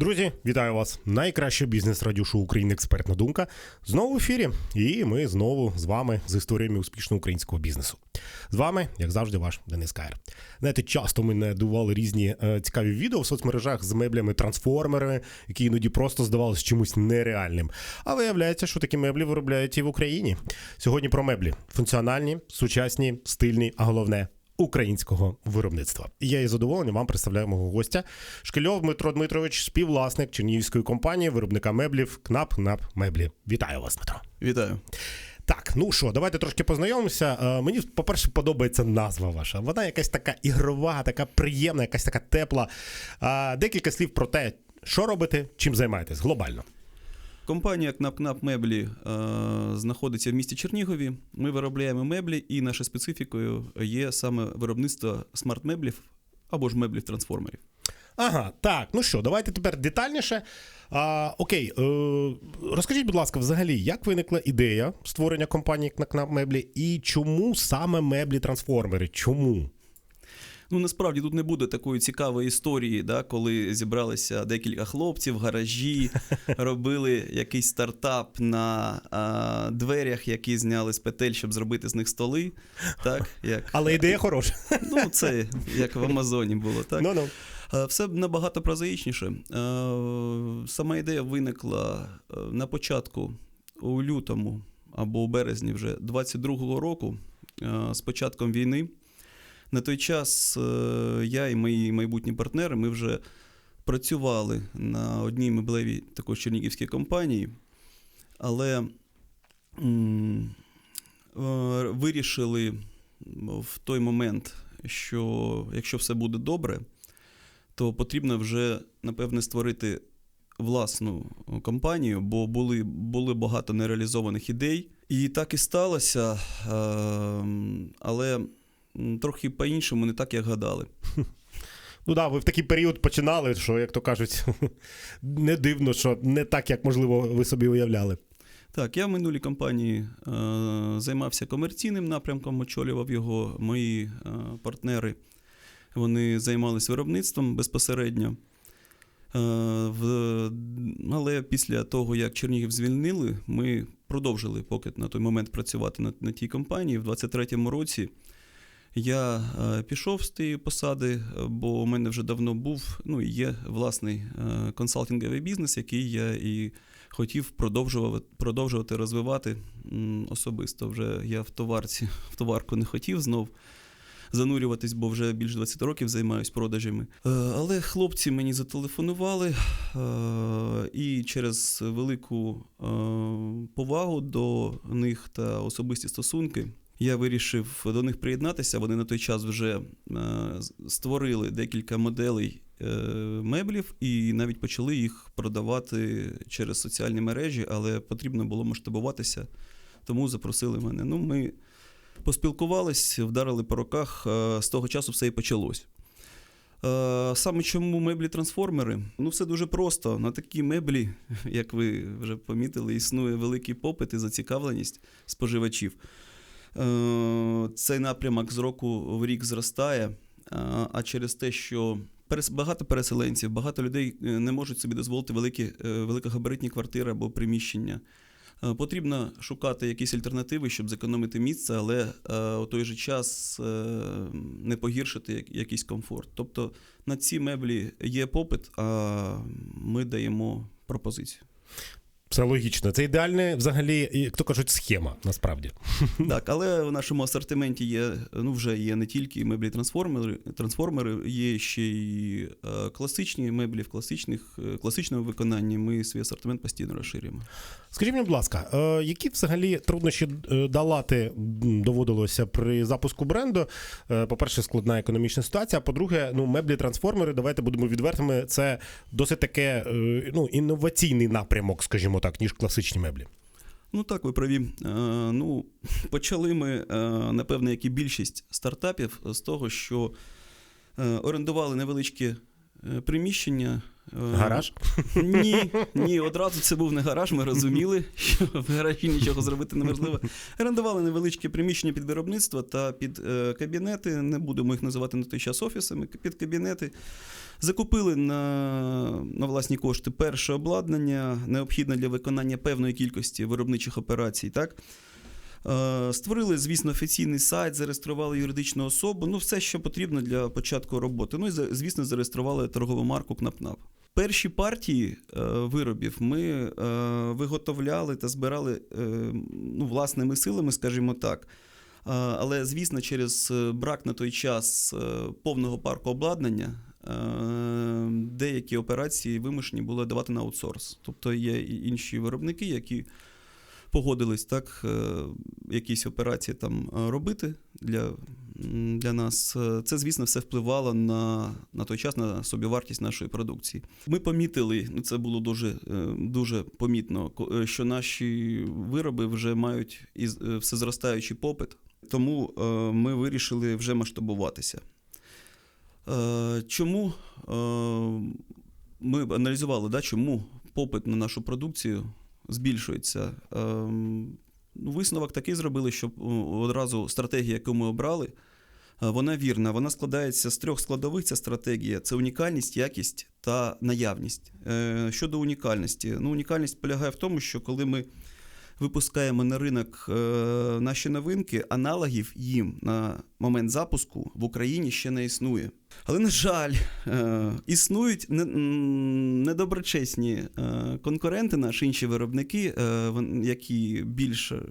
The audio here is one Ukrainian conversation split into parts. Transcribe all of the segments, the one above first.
Друзі, вітаю вас! Найкраще бізнес радіошоу України Експертна думка. Знову в ефірі. І ми знову з вами з історіями успішного українського бізнесу. З вами, як завжди, ваш Денис Каєр. Знаєте, часто мене дивували різні е, цікаві відео в соцмережах з меблями трансформерами, які іноді просто здавалися чимось нереальним. А виявляється, що такі меблі виробляють і в Україні. Сьогодні про меблі функціональні, сучасні, стильні, а головне українського виробництва. І я із задоволенням вам представляю мого гостя Шкільов Дмитро Дмитрович, співвласник Чернігівської компанії, виробника меблів КНАП НАП Меблі. Вітаю вас, Дмитро. Вітаю. Так, ну що, давайте трошки познайомимося. Е, Мені, по-перше, подобається назва ваша. Вона якась така ігрова, така приємна, якась така тепла. А, Декілька слів про те, що робите, чим займаєтесь глобально. Компанія КНАП-КНАП меблі е, знаходиться в місті Чернігові. Ми виробляємо меблі, і нашою специфікою є саме виробництво смарт-меблів або ж меблів-трансформерів. Ага, так, ну що, давайте тепер детальніше. А, окей, е, розкажіть, будь ласка, взагалі, як виникла ідея створення компанії КНАП Меблі і чому саме меблі-трансформери? Чому? Ну насправді тут не буде такої цікавої історії, да, коли зібралися декілька хлопців в гаражі, робили якийсь стартап на а, дверях, які зняли з петель, щоб зробити з них столи. Так, як, Але ідея хороша. ну, це як в Амазоні було, так? Ну-ну. Е, Все набагато прозаїчніше. Сама ідея виникла на початку у лютому або у березні вже 22-го року з початком війни. На той час е, я і мої майбутні партнери ми вже працювали на одній меблевій також чернігівській компанії, але е, вирішили в той момент, що якщо все буде добре, то потрібно вже, напевне, створити власну компанію, бо були, були багато нереалізованих ідей. І так і сталося, ем, але трохи по-іншому, не так, як гадали. Ну да, ви в такий період починали, що, як то кажуть, не дивно, що не так, як можливо ви собі уявляли. Так, я в минулій компанії е, займався комерційним напрямком, очолював його мої е, партнери. Вони займалися виробництвом безпосередньо. Е, в, але після того, як Чернігів звільнили, ми продовжили поки на той момент працювати на, на тій компанії. В 23-му році я е, пішов з тієї посади, е, бо у мене вже давно був, ну є власний е, консалтинговий бізнес, який я і хотів продовжувати, продовжувати розвивати особисто. Вже я в товарці, в товарку не хотів знов занурюватись, бо вже більше 20 років займаюсь продажами. Але хлопці мені зателефонували і через велику повагу до них та особисті стосунки. Я вирішив до них приєднатися. Вони на той час вже е, створили декілька моделей е, меблів і навіть почали їх продавати через соціальні мережі, але потрібно було масштабуватися, тому запросили мене. Ну, ми поспілкувались, вдарили по руках. е, З того часу все і почалось. Саме чому меблі-трансформери? Ну, все дуже просто. На такі меблі, як ви вже помітили, існує великий попит і зацікавленість споживачів. Е, Цей напрямок з року в рік зростає, е, а через те, що багато переселенців, багато людей е, не можуть собі дозволити великі, великогабаритні квартири або приміщення. Потрібно шукати якісь альтернативи, щоб зекономити місце, але у той же час не погіршити якийсь комфорт. Тобто на ці меблі є попит, а ми даємо пропозицію. Все логічно. Це ідеальна, взагалі, як то кажуть, схема, насправді. Так, але в нашому асортименті є, ну вже є не тільки меблі трансформери, трансформери, є ще й е, класичні меблі в класичних, е, класичному виконанні. Ми свій асортимент постійно розширюємо. Скажіть мені, будь ласка, е, які взагалі труднощі долати доводилося при запуску бренду? По-перше, складна економічна ситуація. А по-друге, ну, меблі-трансформери, давайте будемо відвертими. Це досить таке ну, інноваційний напрямок, скажімо так, ніж класичні меблі. Ну так, ви праві. Е, ну, почали ми, е, напевне, як і більшість стартапів, з того, що е, орендували невеличкі Приміщення. е, Гараж? Ні, ні, одразу це був не гараж. Ми розуміли, що в гаражі нічого зробити неможливо. Орендували невеличке приміщення під виробництво та під е, кабінети. Не будемо їх називати на той час офісами. Під кабінети. Закупили на, на власні кошти перше обладнання, необхідне для виконання певної кількості виробничих операцій. Так? Е, Створили, звісно, офіційний сайт, зареєстрували юридичну особу. Ну, все, що потрібно для початку роботи. Ну і звісно, зареєстрували торгову марку КНАПНАП. Перші партії е, виробів ми е, виготовляли та збирали ну, власними силами, скажімо так. Але, звісно, через брак на той час повного парку обладнання деякі операції вимушені були давати на аутсорс. Тобто є інші виробники, які погодились так, е, якісь операції там е, робити для, для нас. Е, Це, звісно, все впливало на, на той час на собівартість нашої продукції. Ми помітили, ну це було дуже, дуже помітно, що наші вироби вже мають із- е, всезростаючий попит, тому ми вирішили вже масштабуватися. Чому ми аналізували, да, чому попит на нашу продукцію збільшується? Ем, ну, Висновок такий зробили, що е, одразу стратегія, яку ми обрали, е, вона вірна. Вона складається з трьох складових. Ця стратегія: це унікальність, якість та наявність. Е, Щодо унікальності, ну унікальність полягає в тому, що коли ми випускаємо на ринок е, наші новинки, аналогів їм на момент запуску в Україні ще не існує. Але, на жаль, е, існують не- недоброчесні е, конкуренти, наші інші виробники, які більше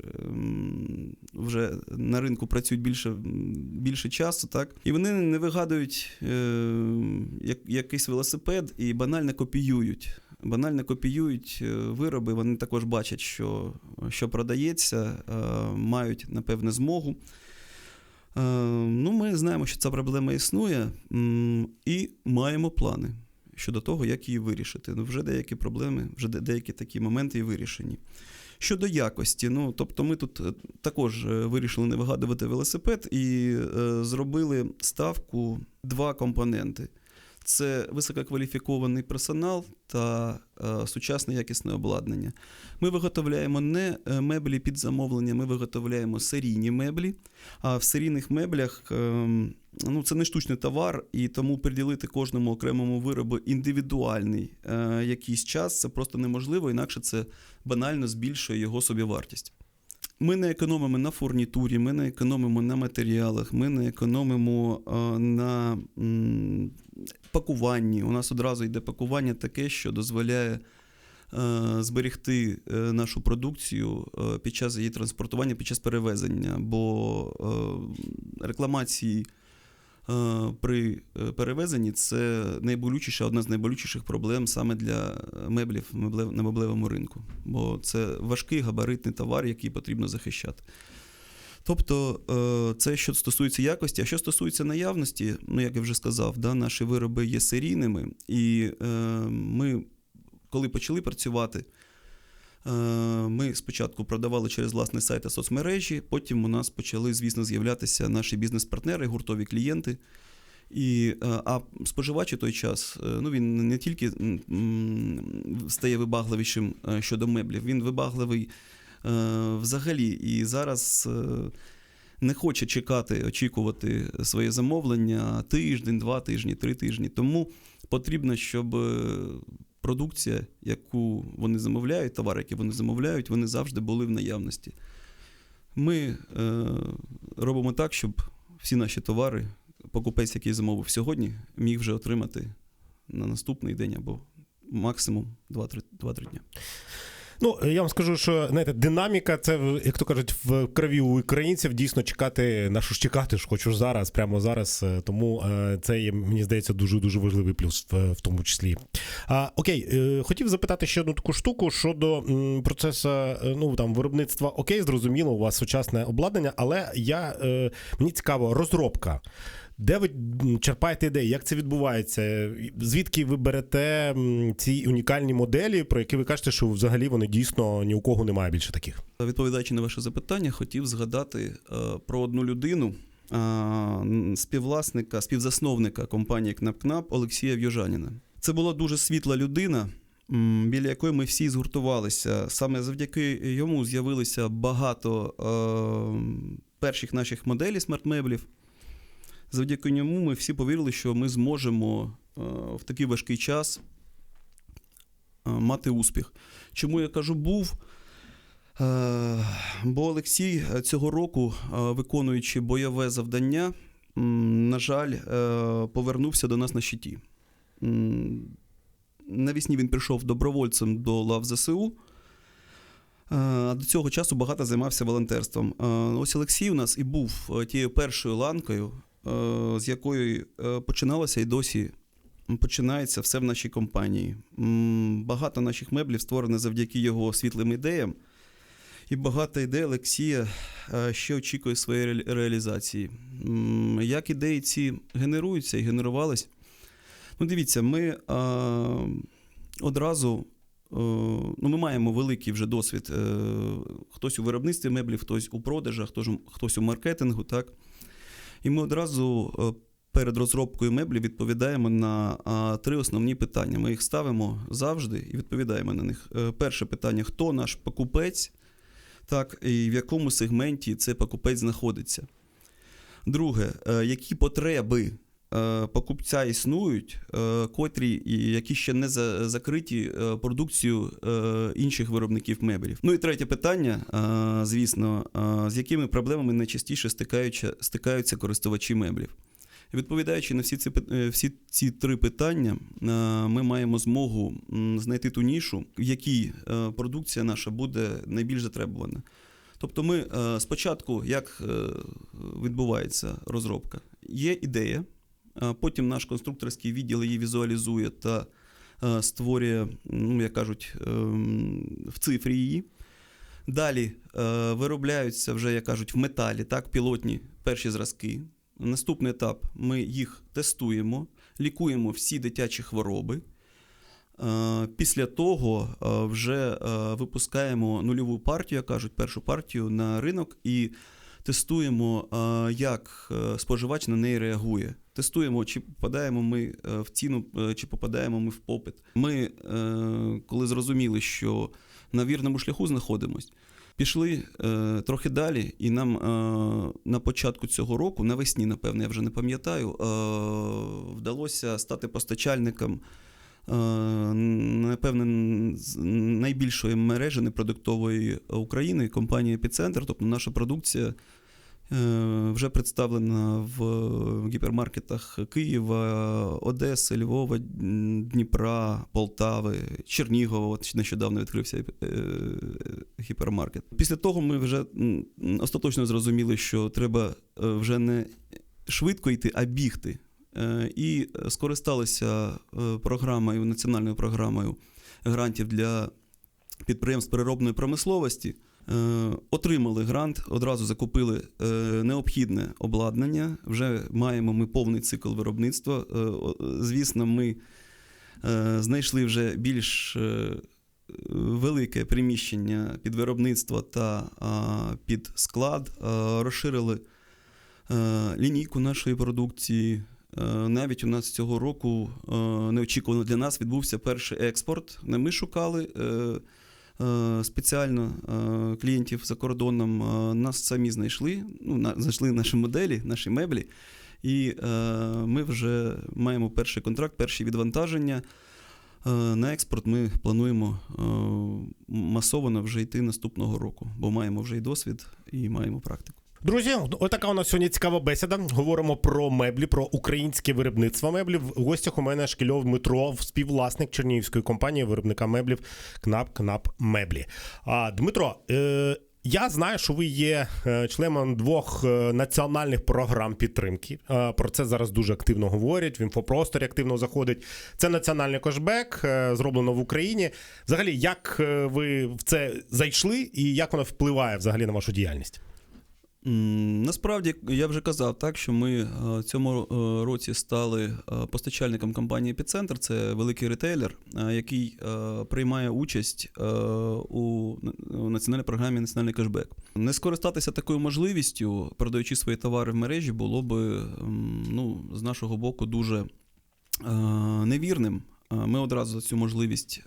вже на ринку працюють більше, більше часу, так? І вони не вигадують як, якийсь велосипед і банально копіюють. Банально копіюють е, вироби, вони також бачать, що, що продається, е, мають, напевне, змогу. Е, Ну, ми знаємо, що ця проблема існує, і маємо плани щодо того, як її вирішити. Ну, вже деякі проблеми, вже деякі такі моменти і вирішені. Щодо якості, ну тобто ми тут також вирішили не вигадувати велосипед і е, зробили ставку два компоненти. Це висококваліфікований персонал та е, сучасне якісне обладнання. Ми виготовляємо не е, меблі під замовлення, ми виготовляємо серійні меблі. А в серійних меблях ем, ну, це не штучний товар, і тому приділити кожному окремому виробу індивідуальний е, якийсь час це просто неможливо, інакше це банально збільшує його собівартість. Ми не економимо на фурнітурі, ми не економимо на матеріалах, ми не економимо е, на пакуванні. У нас одразу йде пакування таке, що дозволяє е, зберегти е, нашу продукцію під час її транспортування, під час перевезення, бо рекламації при е, перевезенні це найболючіша, одна з найболючіших проблем саме для меблів меблев- на меблевому ринку, бо це важкий габаритний товар, який потрібно захищати. Тобто е, це що стосується якості, а що стосується наявності, ну як я вже сказав, да, наші вироби є серійними, і е, ми, коли почали працювати, е, ми спочатку продавали через власний сайт та соцмережі, потім у нас почали, звісно, з'являтися наші бізнес-партнери, гуртові клієнти. І, е, а споживач у той час е, ну, він не тільки стає вибагливішим е, щодо меблів, він вибагливий е, взагалі. І зараз е, не хоче чекати, очікувати своє замовлення тиждень, два тижні, три тижні. Тому потрібно, щоб е, продукція, яку вони замовляють, товари, які вони замовляють, вони завжди були в наявності. Ми е, робимо так, щоб всі наші товари, покупець, який замовив сьогодні, міг вже отримати на наступний день або максимум 2-3 2-3 дні. Ну, я вам скажу, що знаєте, динаміка, це як то кажуть, в крові у українців дійсно чекати, на що ж чекати ж хочу зараз, прямо зараз. Е, Тому е, це є, мені здається, дуже дуже важливий плюс в, в тому числі. А, окей, е, хотів запитати ще одну таку штуку щодо процесу ну там виробництва. Окей, зрозуміло, у вас сучасне обладнання, але я мені цікаво, розробка. Де ви черпаєте ідеї? Як це відбувається? Звідки ви берете ці унікальні моделі, про які ви кажете, що взагалі вони дійсно ні у кого немає більше таких? Відповідаючи на ваше запитання, хотів згадати е, про одну людину, співвласника, співзасновника компанії КНАП-КНАП Олексія В'южаніна. Це була дуже світла людина, біля якої ми всі згуртувалися. Саме завдяки йому з'явилося багато е, перших наших моделей смарт-меблів. Завдяки ньому ми всі повірили, що ми зможемо е, в такий важкий час е, мати успіх. Чому я кажу був? Е, Бо Олексій цього року, виконуючи бойове завдання, на жаль, повернувся до нас на щиті. Навісні він прийшов добровольцем до лав ЗСУ. До цього часу багато займався волонтерством. Ось Олексій у нас і був тією першою ланкою, з якої е, починалося і досі починається все в нашій компанії. Багато наших меблів створено завдяки його світлим ідеям. І багато ідей Олексія е, ще очікує своєї ре- реалізації. Як ідеї ці генеруються і генерувались? Ну, дивіться, ми е, одразу. е, Ну, ми маємо великий вже досвід. е, Хтось у виробництві меблів, хтось у продажах, хтось, хтось у маркетингу, так? І ми одразу е, перед розробкою меблів відповідаємо на три основні питання. Ми їх ставимо завжди і відповідаємо на них. Е, Перше питання: хто наш покупець? Так, і в якому сегменті цей покупець знаходиться. Друге, е, які потреби покупця існують, е, котрі які ще не за- закриті е, продукцією е, інших виробників меблів. Ну і третє питання, е, звісно, е, з якими проблемами найчастіше стикаються, стикаються користувачі меблів. Відповідаючи на всі ці, е, всі ці три питання, е, ми маємо змогу знайти ту нішу, в якій е, продукція наша буде найбільш затребувана. Тобто, ми е, спочатку, як е, відбувається розробка, є ідея, потім наш конструкторський відділ її візуалізує та е, створює, ну, як кажуть, ем, в цифрі її. Далі е, виробляються вже, як кажуть, в металі, так, пілотні перші зразки. Наступний етап ми їх тестуємо, лікуємо всі дитячі хвороби. Е, Після того вже випускаємо нульову партію, як кажуть, першу партію на ринок і тестуємо, як споживач на неї реагує. Тестуємо, чи попадаємо ми е, в ціну, е, чи попадаємо ми в попит. Ми, е, коли зрозуміли, що на вірному шляху знаходимось, пішли трохи далі, і нам на початку цього року, навесні, напевно, я вже не пам'ятаю, вдалося стати постачальником. Напевне, найбільшої мережі непродуктової України компанії Епіцентр, тобто наша продукція вже представлена в гіпермаркетах Києва, Одеси, Львова, Дніпра, Полтави, Чернігова. От нещодавно відкрився е, гіпермаркет. Після того ми вже остаточно зрозуміли, що треба е, вже не швидко йти, а бігти. Е, І скористалися е, програмою, національною програмою грантів для підприємств переробної промисловості. Е, Отримали грант, одразу закупили е, необхідне обладнання. Вже маємо ми повний цикл виробництва. Е, Звісно, ми знайшли вже більш велике приміщення під виробництво та під склад, розширили лінійку нашої продукції. Навіть у нас цього року неочікувано для нас відбувся перший експорт. Не ми шукали спеціально е, клієнтів за кордоном. е, Нас самі знайшли, ну, на- знайшли наші моделі, наші меблі. І е, ми вже маємо перший контракт, перші відвантаження. Е, На експорт ми плануємо е, масово вже йти наступного року, бо маємо вже і досвід, і маємо практику. Друзі, отака у нас сьогодні цікава бесіда. Говоримо про меблі, про українське виробництво меблів. В гостях у мене Шкільов Дмитро, співвласник чернігівської компанії виробника меблів КНАП КНАП Меблі. А, Дмитро, е, я знаю, що ви є е, членом двох е, національних програм підтримки. Е, Про це зараз дуже активно говорять. В інфопросторі активно заходить. Це національний кешбек, е, зроблено в Україні. Взагалі, як ви в це зайшли і як воно впливає взагалі на вашу діяльність? Насправді я вже казав так, що ми е, цьому е, році стали е, постачальником компанії Епіцентр. Це великий ретейлер, який приймає участь у національній програмі Національний кешбек. Не скористатися такою можливістю, продаючи свої товари в мережі, було би ну, з нашого боку дуже невірним. Ми одразу за цю можливість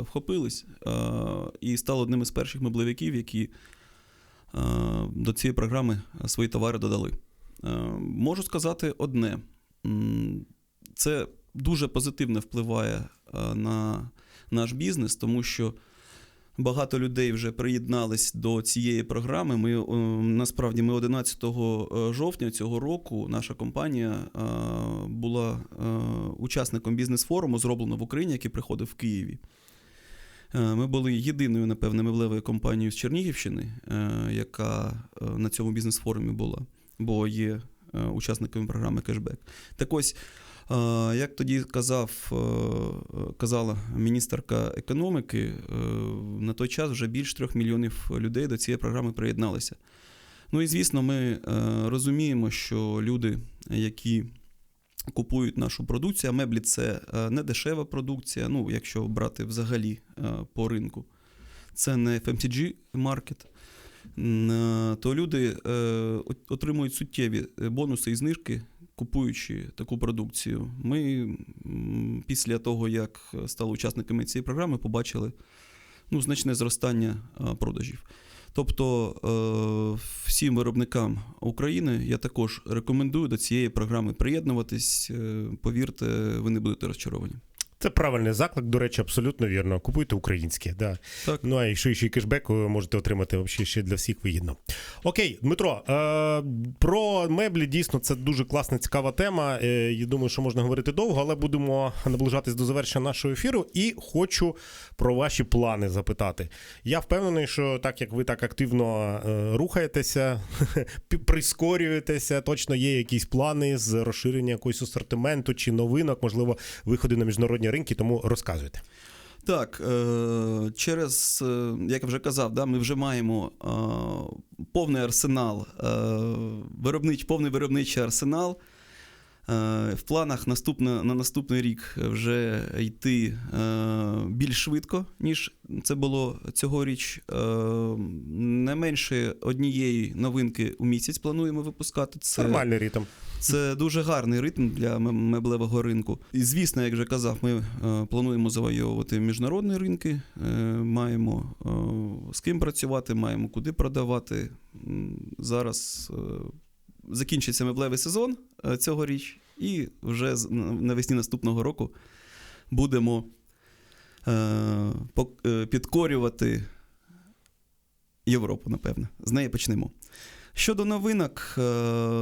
вхопились і стали одним із перших меблевиків, які до цієї програми свої товари додали. Е, Можу сказати одне: це дуже позитивно впливає е, на наш бізнес, тому що багато людей вже приєднались до цієї програми. Ми е, насправді ми 11 жовтня цього року наша компанія е, була е, учасником бізнес-форуму, зроблено в Україні, який приходив в Києві. Е, Ми були єдиною, напевне, меблевою компанією з Чернігівщини, е, яка е, на цьому бізнес-форумі була, бо є учасниками програми Кешбек. Так ось, як тоді казав, казала міністерка економіки, на той час вже більш трьох мільйонів людей до цієї програми приєдналися. Ну і звісно, ми розуміємо, що люди, які купують нашу продукцію, а меблі це е, не дешева продукція, ну, якщо брати взагалі е, по ринку. Це не FMCG маркет. Е, То люди отримують суттєві бонуси і знижки, купуючи таку продукцію. Ми після того, як стали учасниками цієї програми, побачили ну, значне зростання продажів. Тобто е, всім виробникам України я також рекомендую до цієї програми приєднуватись. Е, Повірте, ви не будете розчаровані. Це правильний заклик, до речі, абсолютно вірно. Купуйте українське. Да. Так. Ну а якщо ще й кешбек, ви можете отримати взагалі ще для всіх вигідно. Окей, Дмитро, е, про меблі дійсно це дуже класна, цікава тема. Е, я думаю, що можна говорити довго, але будемо наближатись до завершення нашого ефіру. І хочу про ваші плани запитати. Я впевнений, що так як ви так активно е, рухаєтеся, прискорюєтеся, точно є якісь плани з розширення якогось асортименту чи новинок, можливо, виходи на міжнародні ринки, тому розказуйте. Так, е, через, е, як я вже казав, да, ми вже маємо е, повний арсенал, виробнич, повний виробничий арсенал. В планах наступне, на наступний рік вже йти більш швидко, ніж це було цьогоріч. Не менше однієї новинки у місяць плануємо випускати. Це Нормальний ритм. Це дуже гарний ритм для меблевого ринку. І звісно, як вже казав, ми е, плануємо завойовувати міжнародні ринки, е, маємо е, з ким працювати, маємо куди продавати. Зараз закінчиться меблевий сезон цьогоріч, і вже навесні наступного року будемо підкорювати Європу, напевне. З неї почнемо. Щодо новинок, е,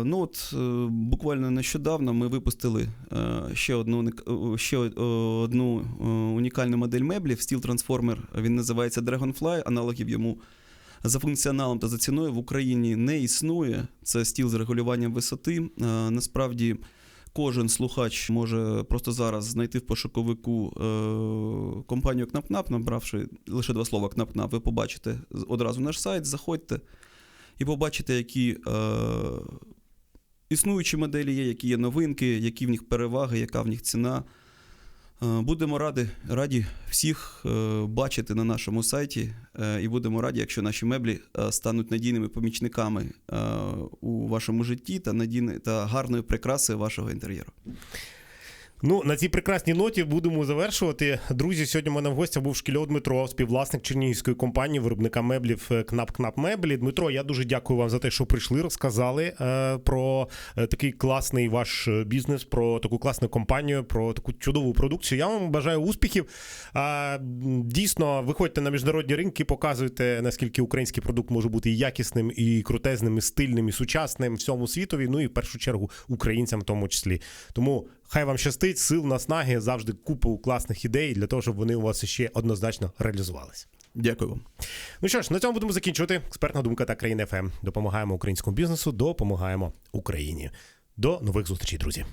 ну от е, буквально нещодавно ми випустили е, ще одну, ще одну унікальну модель меблів Steel Transformer. Він називається Dragonfly, аналогів йому за функціоналом та за ціною в Україні не існує. Це стіл з регулюванням висоти. Насправді. Кожен слухач може просто зараз знайти в пошуковику компанію KnapKnap, набравши лише два слова KnapKnap, ви побачите одразу наш сайт, заходьте і побачите, які е, існуючі моделі є, які є новинки, які в них переваги, яка в них ціна. Е, Будемо раді, раді всіх е, бачити на нашому сайті, е, і будемо раді, якщо наші меблі стануть надійними помічниками у вашому житті та надійне та гарною прикрасою вашого інтер'єру. Ну, на цій прекрасній ноті будемо завершувати. Друзі, сьогодні у мене в гостях був Шкільов Дмитро, співвласник чернігівської компанії, виробника меблів е, Кнап Кнап Меблі. Дмитро, я дуже дякую вам за те, що прийшли, розказали е, про е, такий класний ваш е, бізнес, про таку класну компанію, про таку чудову продукцію. Я вам бажаю успіхів. Дійсно, виходьте на міжнародні ринки, показуйте, наскільки український продукт може бути і якісним, і крутезним, і стильним, і сучасним всьому світові. Ну і в першу чергу українцям в тому числі. Тому хай вам щастить, сил, наснаги, завжди купу класних ідей для того, щоб вони у вас ще однозначно реалізувалися. Дякую вам. Ну що ж, на цьому будемо закінчувати. Експертна думка та країна ФМ. Допомагаємо українському бізнесу, допомагаємо Україні. До нових зустрічей, друзі.